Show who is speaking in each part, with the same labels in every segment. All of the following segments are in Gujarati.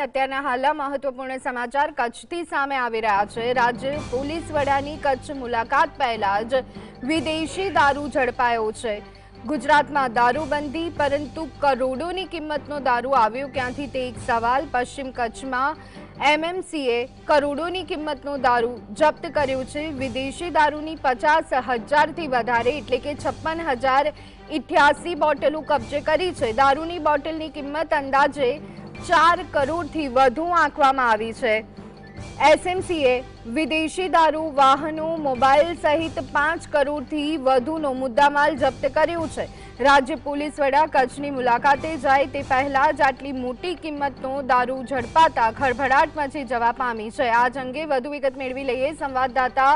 Speaker 1: અત્યારના હાલના મહત્વપૂર્ણ સમાચાર કચ્છથી સામે આવી રહ્યા છે. રાજ્ય પોલીસ વડાની કચ્છ મુલાકાત પહેલા જ વિદેશી દારૂ ઝડપાયો છે. ગુજરાતમાં દારૂબંધી, પરંતુ કરોડોની કિંમતનો દારૂ આવ્યો ક્યાંથી તે એક સવાલ. પશ્ચિમ કચ્છમાં એમએમસીએ કરોડોની કિંમતનો દારૂ જપ્ત કર્યો છે. વિદેશી દારૂની પચાસ હજારથી વધારે એટલે કે છપ્પન હજાર ઇઠ્યાસી બોટલો કબજે કરી છે. દારૂની બોટલની કિંમત અંદાજે ચાર કરોડથી વધુ આંકવામાં આવી છે. એસએમસીએ વિદેશી દારૂ, વાહનો, મોબાઈલ સહિત પાંચ કરોડથી વધુનો મુદ્દામાલ જપ્ત કર્યો છે. રાજ્ય પોલીસ વડા કચ્છની મુલાકાતે જાય તે પહેલા જ આટલી મોટી કિંમતનો દારૂ ઝડપાતા ખળભળાટ મચી જવા પામી છે. આજ અંગે વધુ વિગત મેળવી લઈએ સંવાદદાતા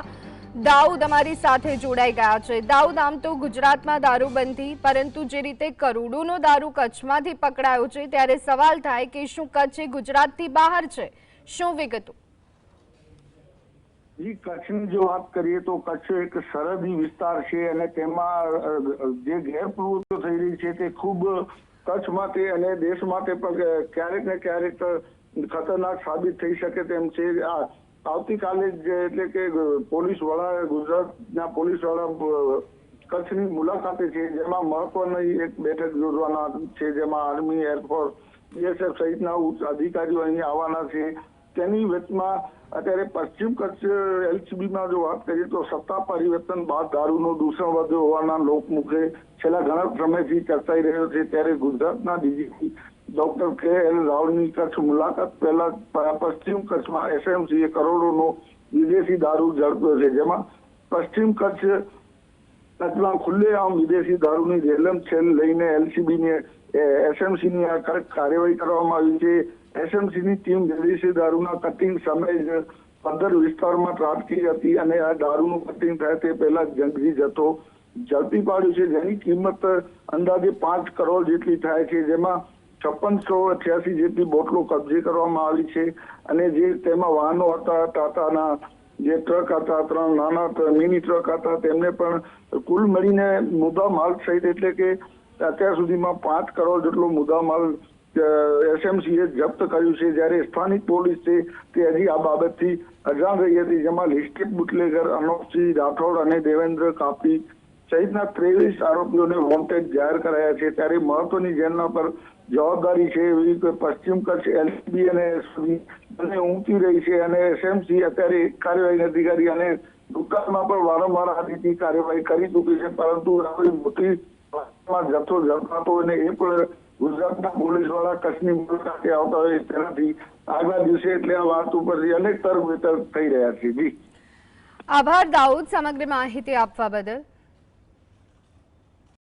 Speaker 1: દાઉદ અમારી સાથે જોડાઈ ગયા છે. દાઉદ આમ તો ગુજરાતમાં દારૂબંધી પરંતુ જે રીતે કરોડોનો દારૂ કચ્છમાંથી પકડાયો છે, ત્યારે સવાલ થાય કે શું કચ્છ ગુજરાતથી બહાર છે? શું વિગતો?
Speaker 2: કચ્છની જો વાત કરીએ તો કચ્છ એક સરહદી વિસ્તાર છે અને તેમાં જે ગેરપ્રવૃત્તિઓ થઈ રહી છે તે ખૂબ કચ્છ માટે અને દેશ માટે પણ ક્યારેક ને ક્યારેક ખતરનાક સાબિત થઈ શકે તેમ છે. આવતીકાલે એટલે કે પોલીસ વડા ગુજરાતના પોલીસ વડા કચ્છની મુલાકાતે છે, જેમાં મહત્વની એક બેઠક યોજવાના છે, જેમાં આર્મી, એરફોર્સ, બીએસએફ સહિતના ઉચ્ચ અધિકારીઓ અહીં આવવાના છે. તેની વચમાં અત્યારે પશ્ચિમ કચ્છ એલસીબીમાં જો વાત કરીએ તો સત્તા પરિવર્તન બાદ દારૂનું દૂષણ વધ્યું હોવાના લોકમુખે છેલ્લા ઘણા સમયથી ચર્ચાઈ રહ્યો છે. ત્યારે ગુજરાતના ડીજીપી ડોક્ટર કે એલ રાવલની કચ્છ મુલાકાત પહેલા પશ્ચિમ કચ્છમાં એસએમસીએ કરોડોનો વિદેશી દારૂ ઝડપ્યો છે. જેમાં પશ્ચિમ કચ્છ કચ્છમાં ખુલ્લેઆમ વિદેશી દારૂની રેલમ છેલ લઈને એલસીબીની એસએમસીની આ કાર્યવાહી કરવામાં આવી છે. એસએમસીની ટીમ વિદેશી દારૂના કટિંગ સમય જ પંદર વિસ્તારમાં ત્રાટકી હતી અને આ દારૂનું કટિંગ થાય તે પહેલા જંગલી જથ્થો ઝડપી પાડ્યું છે. જેની કિંમત અંદાજે પાંચ કરોડ જેટલી થાય છે. જેમાં છપ્પનસો અઠ્યાસી જેટલી બોટલો કબજે કરવામાં આવી છે અને જે તેમાં વાહનો હતા ટાટાના જે ટ્રક હતા, ત્રણ નાના મિની ટ્રક હતા, તેમને પણ કુલ મળીને મુદ્દા માલ સહિત એટલે કે અત્યાર સુધીમાં પાંચ કરોડ જેટલો મુદ્દા માલ એસએમસીએ જપ્ત કર્યું છે. જ્યારે સ્થાનિક પોલીસ છે તે હજી આ બાબતથી અજાણ રહી હતી, જેમાં લિસ્ટેડ બુટલેગર, અનોપસિંહ રાઠોડ અને દેવેન્દ્ર કાપી સહિતના ત્રેવીસ આરોપીઓને વોન્ટેડ જાહેર કરાયા છે. ત્યારે મહત્વની જેલના પર જવાબદારી છે એવી પશ્ચિમ કચ્છ એલસીબી અને બંને ઊંચી રહી છે અને એસએમસી અત્યારે કાર્યવાહી અધિકારી અને દુકાનમાં પણ વારંવાર આ રીતની કાર્યવાહી કરી ચૂકી છે. પરંતુ મોટી જથ્થો ઝડપાતો અને એ પણ ગુજરાતના પોલીસવાળા કચ્છની મુલાકાતે આવતા હોય તેનાથી આગલા દિવસે એટલે આ વાત ઉપરથી અનેક વિતર્ક થઈ રહ્યા છે. જી.
Speaker 1: આભાર દાઉદ, સમગ્ર માહિતી આપવા બદલ.